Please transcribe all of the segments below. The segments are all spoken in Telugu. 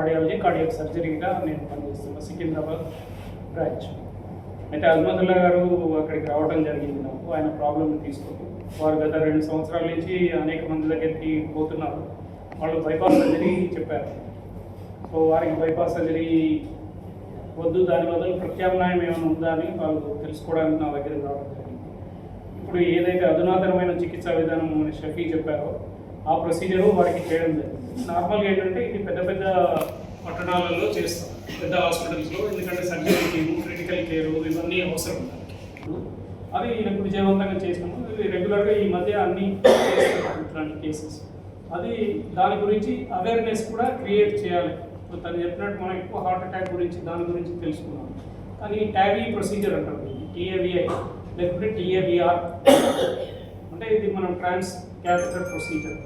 కార్డియాలజీ కార్డియాక్ సర్జరీగా నేను పనిచేస్తున్నాను సికింద్రాబాద్ బ్రాంచ్. అయితే అల్మదుల్లా గారు అక్కడికి రావడం జరిగింది నాకు. ఆయన ప్రాబ్లమ్ తీసుకొని వారు గత రెండు సంవత్సరాల నుంచి అనేక మంది దగ్గరికి పోతున్నారు. వాళ్ళు బైపాస్ సర్జరీ చెప్పారు. సో వారికి బైపాస్ సర్జరీ వద్దు దాని బదులు ప్రత్యామ్నాయం ఏమైనా ఉందా అని వాళ్ళు తెలుసుకోవడానికి నా దగ్గరికి రావడం జరిగింది. ఇప్పుడు ఏదైతే అధునాతనమైన చికిత్సా విధానం షఫీ చెప్పారో ఆ ప్రొసీజర్ వారికి చేయడం జరిగింది. నార్మల్గా ఏంటంటే ఇది పెద్ద పెద్ద పట్టణాలలో చేస్తాం. పెద్ద హాస్పిటల్స్లో ఎందుకంటే సర్జరీ టీము క్రిటికల్ కేరు ఇవన్నీ అవసరం. అది ఈయనకు విజయవంతంగా చేసినాము. ఇది రెగ్యులర్గా ఈ మధ్య అన్ని ఇట్లాంటి కేసెస్ అది దాని గురించి అవేర్నెస్ కూడా క్రియేట్ చేయాలి. ఇప్పుడు తను చెప్పినట్టు మనం ఎక్కువ హార్ట్ అటాక్ గురించి దాని గురించి తెలుసుకున్నాం. కానీ ట్యావీ ప్రొసీజర్ అంటారు టీఏవిఐ లేకపోతే టీఏవిఆర్ అంటే ఇది మనం ట్రాన్స్ క్యాథెటర్ ప్రొసీజర్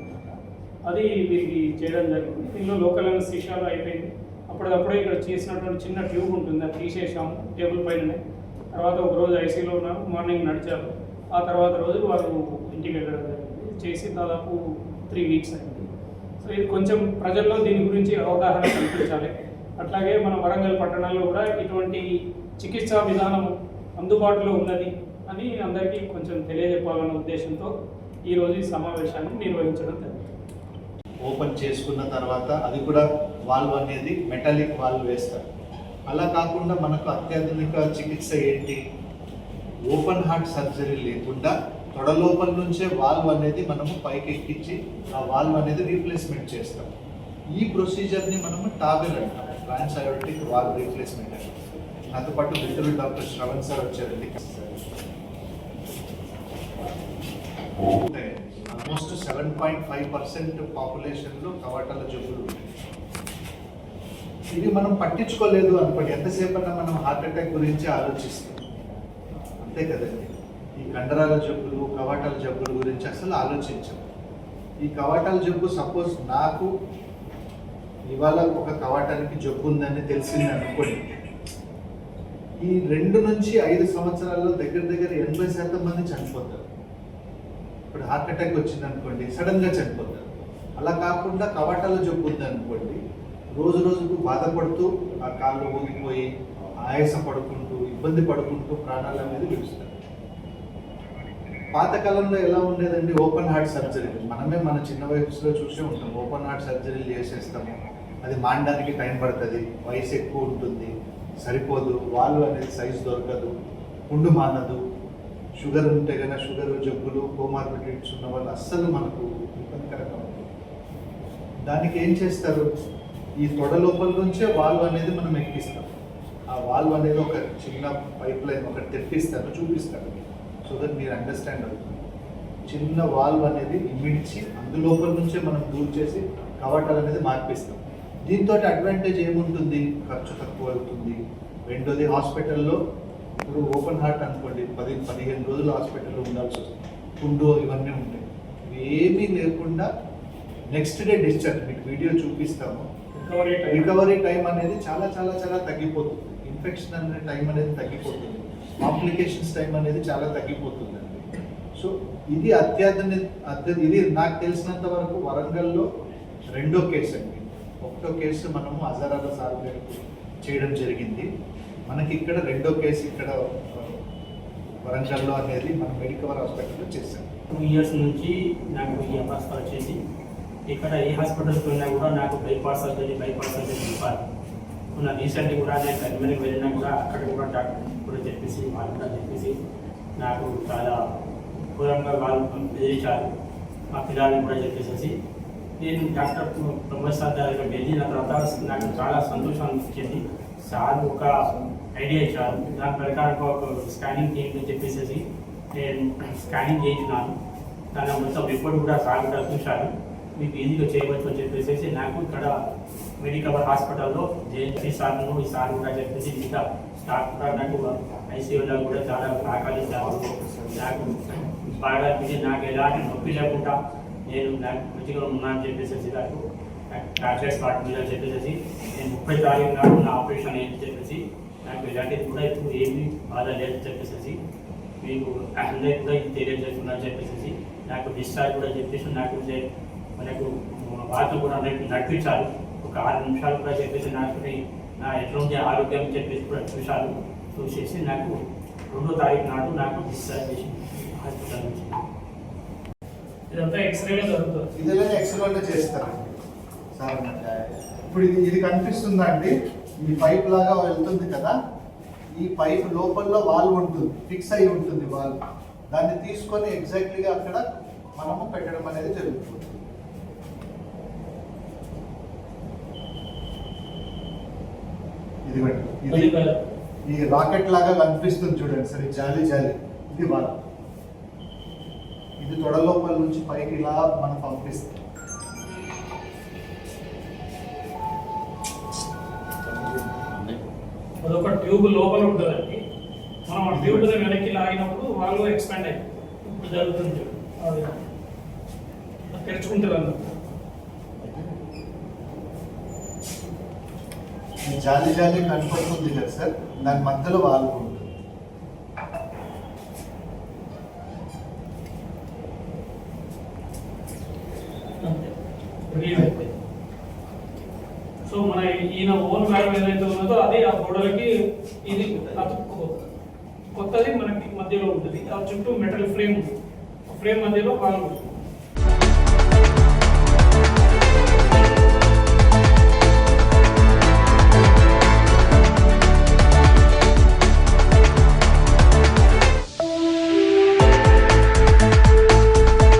అది దీనికి చేయడం జరిగింది. దీనిలో లోకల్ అనస్థీషియాలో అయిపోయింది. అప్పటికప్పుడే ఇక్కడ చేసినటువంటి చిన్న ట్యూబ్ ఉంటుంది అది తీసేసాము టేబుల్ పైననే. తర్వాత ఒక రోజు ఐసీలో ఉన్నారు మార్నింగ్ నడిచారు. ఆ తర్వాత రోజు వారు ఇంటికి వెళ్ళడం జరిగింది. చేసి దాదాపు త్రీ వీక్స్ అయింది. సో ఇది కొంచెం ప్రజల్లో దీని గురించి అవగాహన కల్పించాలి. అట్లాగే మన వరంగల్ పట్టణంలో కూడా ఇటువంటి చికిత్సా విధానం అందుబాటులో ఉన్నది అని అందరికీ కొంచెం తెలియజెప్పాలన్న ఉద్దేశంతో ఈరోజు ఈ సమావేశాన్ని నిర్వహించడం జరిగింది. ఓపెన్ చేసుకున్న తర్వాత అది కూడా వాల్వ్ అనేది మెటాలిక్ వాల్వ్ వేస్తారు. అలా కాకుండా మనకు అత్యాధునిక చికిత్స ఏంటి? ఓపెన్ హార్ట్ సర్జరీ లేకుండా తొడ లోపల నుంచే వాల్వ్ అనేది మనము పైకి ఎక్కించి ఆ వాల్వ్ అనేది రీప్లేస్మెంట్ చేస్తాం. ఈ ప్రొసీజర్ని మనము టాబెల్ అంటాం. ట్రాన్స్ అయోటిక్ వాల్వ్ రీప్లేస్మెంట్ అంటాం. నాతో పాటు మిత్రులు డాక్టర్ శ్రవణ్ సార్ వచ్చారండి సెవెన్ పాయింట్ ఫైవ్ పర్సెంట్ పాపులేషన్లో కవాటాల జబ్బులు ఉన్నాయి ఇవి మనం పట్టించుకోలేదు అనుకోండి. ఎంతసేపు అన్నా మనం హార్ట్ అటాక్ గురించి ఆలోచిస్తాం. అంతే కదండి. ఈ కండరాల జబ్బులు కవాటాల జబ్బుల గురించి అసలు ఆలోచించాం. ఈ కవాటాల జబ్బు సపోజ్ నాకు ఇవాళ ఒక కవాటానికి జబ్బు ఉందని తెలిసింది అనుకోండి. ఈ రెండు నుంచి ఐదు సంవత్సరాల్లో దగ్గర దగ్గర ఎనభై శాతం మంది చనిపోతారు. ఇప్పుడు హార్ట్ అటాక్ వచ్చింది అనుకోండి సడన్గా చనిపోతారు. అలా కాకుండా కవాటాల జబ్బు ఉంది అనుకోండి రోజు రోజుకు బాధపడుతూ ఆ కాళ్ళు ఊగిపోయి ఆయాస పడుకుంటూ ఇబ్బంది పడుకుంటూ ప్రాణాల మీద గెలుస్తారు పాతకాలంలో ఎలా ఉండేదండి ఓపెన్ హార్ట్ సర్జరీ. మనమే మన చిన్న వయసులో చూసే ఉంటాం ఓపెన్ హార్ట్ సర్జరీలు చేసేస్తాము. అది మాండడానికి టైం పడుతుంది వయసు ఎక్కువ ఉంటుంది సరిపోదు వాళ్ళు అనేది సైజు దొరకదు పుండు మానదు షుగర్ ఉంటే కనుక షుగర్ జబ్బులు కోమార్బిడిటీస్ ఉన్న వాళ్ళు అస్సలు మనకు ఇబ్బందికరంగా ఉంటుంది దానికి ఏం చేస్తారు? ఈ తొడ లోపల నుంచే వాల్వ్ అనేది మనం ఎక్కిస్తాం. ఆ వాల్వ్ అనేది ఒక చిన్న పైప్ లైన్ ఒకటి తెప్పిస్తాను చూపిస్తాను. సో దట్ మీరు అండర్స్టాండ్ అవుతుంది. చిన్న వాల్వ్ అనేది ఇమిడ్చి అందులోపల నుంచే మనం దూర్ చేసి కవాటాలు అనేది మార్పిస్తాం. దీంతో అడ్వాంటేజ్ ఏముంటుంది? ఖర్చు తక్కువ అవుతుంది. రెండోది హాస్పిటల్లో ఇప్పుడు ఓపెన్ హార్ట్ అనుకోండి పది పదిహేను రోజులు హాస్పిటల్లో ఉండాల్సి వస్తుంది. పుండు ఇవన్నీ ఉంటాయి. ఏమీ లేకుండా నెక్స్ట్ డే డిశ్చార్జ్ మీకు వీడియో చూపిస్తాము. రికవరీ టైం రికవరీ టైం అనేది చాలా చాలా చాలా తగ్గిపోతుంది. ఇన్ఫెక్షన్ అనే టైం అనేది తగ్గిపోతుంది. కాంప్లికేషన్స్ టైం అనేది చాలా తగ్గిపోతుంది అండి. సో ఇది అత్యాధుని అత్య ఇది నాకు తెలిసినంత వరకు వరంగల్లో రెండో కేసు అండి. ఒకటో కేసు మనము అజరాల సార్ చేయడం జరిగింది. మనకి ఇక్కడ రెండో కేసు ఇక్కడ వరంగల్లో అనేది మన మెడికవర్ హాస్పిటల్లో చేశాం టూ ఇయర్స్ నుంచి నాకు ఈ అవస్థ వచ్చేసి ఇక్కడ ఏ హాస్పిటల్కి వెళ్ళినా కూడా నాకు బైపాస్ సర్జరీ బైపాస్ సర్జరీ చెప్పాలి ఉన్న రీసెంట్ కూడా నేను కరీంనగర్ వెళ్ళినా కూడా అక్కడ కూడా డాక్టర్ కూడా చెప్పేసి వాళ్ళు కూడా చెప్పేసి నాకు చాలా ఘోరంగా వాళ్ళు బెదిరించారు మా పిల్లల్ని కూడా చెప్పేసి నేను డాక్టర్ ప్రమోద్ సార్ దగ్గర వెళ్ళిన తర్వాత నాకు చాలా సంతోషం అనిపించింది. సార్ ఒక ఐడియా ఇచ్చారు. దాని ప్రకారం ఒక స్కానింగ్ చేయండి చెప్పేసి నేను స్కానింగ్ చేయించినాను దాని మొత్తం రిపోర్ట్ కూడా సార్ కూడా చూశారు. మీకు ఈజీగా చేయవచ్చు అని చెప్పేసి నాకు ఇక్కడ మెడికల్ హాస్పిటల్లో జేఎన్సీ సార్ను ఈ సార్ కూడా చెప్పేసి మిగతా స్టాఫ్ కూడా నాకు ఐసీయూలో కూడా చాలా సహకరించారు నాకు బాగా నాకు ఎలాంటి నొప్పి లేకుండా నేను నాకు మంచిగా ఉన్నాను చెప్పేసి నాకు టాబ్లెట్స్ వాటి మీద చెప్పేసి నేను ముప్పై తారీఖు నాడు నా ఆపరేషన్ ఏంటి చెప్పేసి నాకు ఎలాంటిది కూడా ఇప్పుడు ఏమీ బాధ లేదు చెప్పేసి మీకు అందరికీ కూడా ఇది తెలియజేస్తున్నా చెప్పేసి నాకు డిశ్చార్జ్ కూడా చెప్పేసి నాకు చే- మనకు వార్త కూడా అందరికి నడిపించారు. ఒక ఒక ఆరు నిమిషాలు కూడా చెప్పేసి నాకు నా ఎట్లుంది ఆరోగ్యం అని చెప్పేసి కూడా నిమిషాలు చూసేసి నాకు రెండో తారీఖు నాడు నాకు డిశ్చార్జ్ చేసి హాస్పిటల్ నుంచి ఇదంతా ఎక్స్రేలో జరుగుతుంది. ఇదిలో ఎక్సలెంట్ చేస్తారండి సార్ ఇప్పుడు ఇది ఇది కనిపిస్తుందా అండి? ఈ పైప్ లాగా వెళ్తుంది కదా? ఈ పైప్ లోపల వాల్ ఉంటుంది. ఫిక్స్ అయి ఉంటుంది వాల్ దాన్ని తీసుకొని ఎగ్జాక్ట్లీగా అక్కడ మనము పెట్టడం అనేది జరుగుతుంది. ఇది ఈ రాకెట్ లాగా కనిపిస్తుంది చూడండి సరే. జాలి జాలి. ఇది వాల్ ఇది తొడ లోపల నుంచి పైకి ఇలా మనం పంపిస్తాం అదొక ట్యూబ్ లోపల ఉంటుందండి. మనం ఆ ట్యూబ్ వెనక్కి లాగినప్పుడు వాళ్ళు ఎక్స్పాండ్ అయిపోతుంది ఇప్పుడు జరుగుతుంది తెరుచుకుంటుంది అన్నమాట. జాలి జాలి కనపడుతుంది కదా సార్? దాని మధ్యలో వాల్ ఉంటుంది అంతే రిలీవ్ అయిపోయింది సో మన ఈయన ఓన్ మ్యాడమ్ ఏదైతే ఉన్నదో అది ఆ గోడలకి ఇది అతుక్కుపోతుంది కొత్తది మనకి మధ్యలో ఉంటుంది. ఆ చుట్టూ మెటల్ ఫ్రేమ్ ఫ్రేమ్ మధ్యలో వాళ్ళు